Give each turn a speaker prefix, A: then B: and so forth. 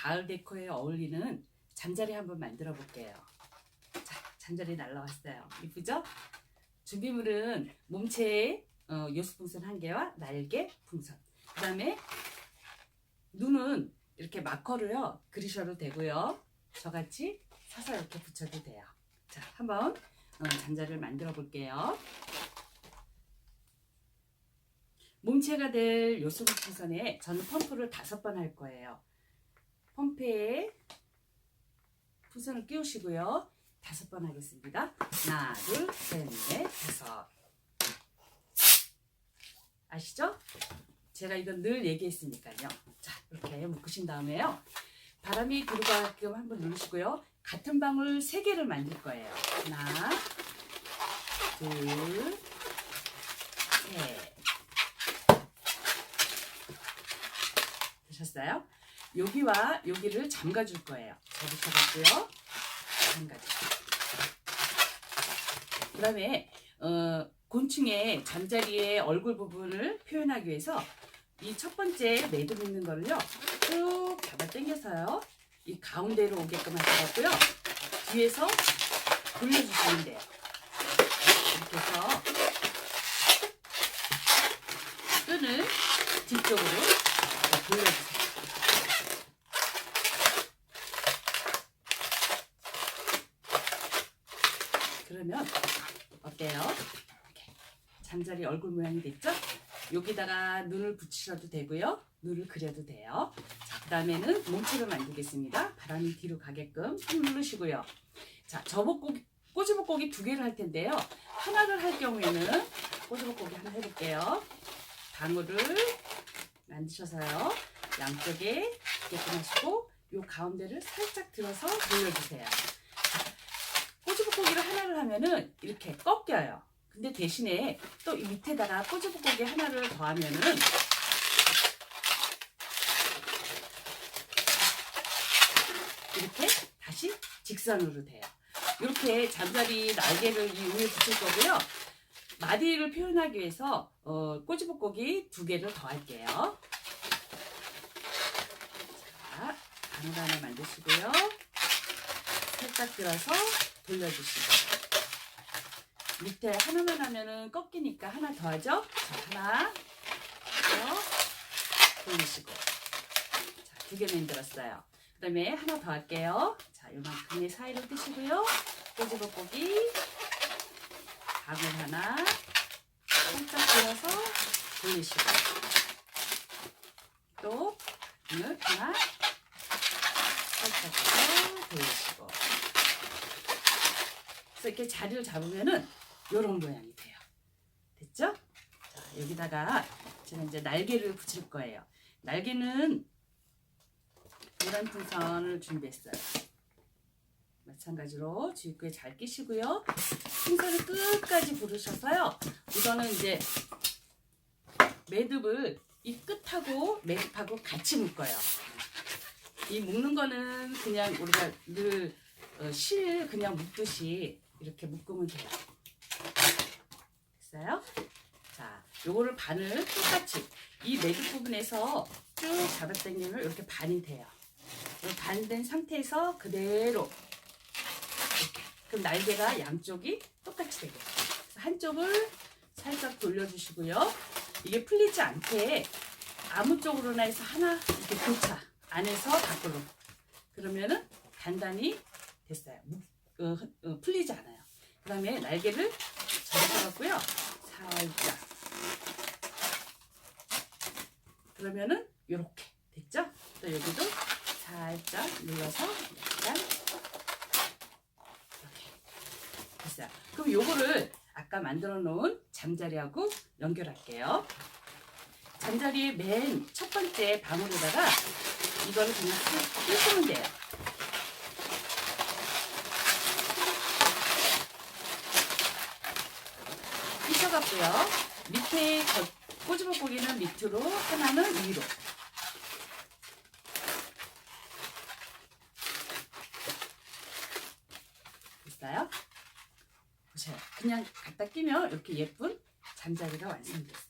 A: 가을 데코에 어울리는 잠자리 한번 만들어 볼게요. 자, 잠자리 날라왔어요. 이쁘죠? 준비물은 몸체에 어, 요수풍선 한 개와 날개 풍선. 그 다음에 눈은 이렇게 마커로요 그리셔도 되고요. 저같이 사서 이렇게 붙여도 돼요. 자, 한번 어, 잠자리를 만들어 볼게요. 몸체가 될 요소풍선에 저는 펌프를 다섯 번 할 거예요. 펌프에 풍선을 끼우시고요. 다섯 번 하겠습니다. 하나, 둘, 셋, 넷, 다섯. 아시죠? 제가 이건 늘 얘기했으니까요. 자, 이렇게 묶으신 다음에요. 바람이 들어가게끔 한번 누르시고요. 같은 방울 세 개를 만들 거예요. 하나, 둘, 셋. 되셨어요? 여기와 여기를 잠가줄 거예요. 잡으셔갖고요. 잠가주세요. 그 다음에 어, 곤충의 잠자리의 얼굴 부분을 표현하기 위해서 이 첫 번째 매듭 있는 거를요 쭉 잡아 당겨서요 이 가운데로 오게끔 하셔갖고요 뒤에서 돌려주시면 돼요 이렇게 해서 끈을 뒤쪽으로 돌려주세요 그러면 어때요? 이렇게 잠자리 얼굴 모양이 됐죠? 여기다가 눈을 붙이셔도 되고요. 눈을 그려도 돼요. 자, 그 다음에는 몸체를 만들겠습니다. 바람이 뒤로 가게끔 손 누르시고요. 자, 저복고기, 꼬지복고기 두 개를 할 텐데요. 하나를 할 경우에는 꼬지복고기 하나 해볼게요. 방울을 만드셔서요. 양쪽에 있게끔 하시고 요 가운데를 살짝 들어서 돌려주세요. 하면은 이렇게 꺾여요. 근데 대신에 또 이 밑에다가 꼬지복고기 하나를 더하면은 이렇게 다시 직선으로 돼요. 이렇게 잠자리 날개를 이 위에 붙일 거고요. 마디를 표현하기 위해서 어, 꼬지복고기 두 개를 더할게요. 자, 바늘 하나 만드시고요. 살짝 들어서 돌려주시고 밑에 하나만 하면은 꺾이니까 하나 더 하죠? 자, 하나 더 돌리시고 자, 두 개 만들었어요. 그 다음에 하나 더 할게요. 자, 요만큼의 사이로 뜨시고요. 꼬지복고기 방울 하나 살짝 들어서 돌리시고 또 방울 하나 살짝 더 돌리시고 그래서 이렇게 자리를 잡으면은 이런 모양이 돼요. 됐죠? 자, 여기다가 제가 이제 날개를 붙일 거예요. 날개는 노란 풍선을 준비했어요. 마찬가지로 주입구에 잘 끼시고요. 풍선을 끝까지 부르셔서요. 이거는 이제 매듭을 이 끝하고 매듭하고 같이 묶어요. 이 묶는 거는 그냥 우리가 늘 어, 실 그냥 묶듯이 이렇게 묶으면 돼요. 됐어요? 자, 요거를 반을 똑같이 이 매듭 부분에서 쭉 잡아당기면 이렇게 반이 돼요. 반된 상태에서 그대로 이렇게. 그럼 날개가 양쪽이 똑같이 되게. 한쪽을 살짝 돌려주시고요. 이게 풀리지 않게 아무 쪽으로나 해서 하나 이렇게 교차 안에서 밖으로. 그러면은 단단히 됐어요. 무- 어, 어, 풀리지 않아요. 그 다음에 날개를 접어갖고요. 살짝. 그러면은 요렇게 됐죠? 또 여기도 살짝 눌러서 약간 이렇게 됐어요. 그럼 요거를 아까 만들어 놓은 잠자리하고 연결할게요. 잠자리의 맨첫 번째 방울에다가 이거를 그냥 뜯으면 돼요. 삐져갖고요. 밑에 저 꼬집어 고기는 밑으로, 하나는 위로. 됐어요? 보세요. 그냥 갖다 끼면 이렇게 예쁜 잠자리가 완성됐어요.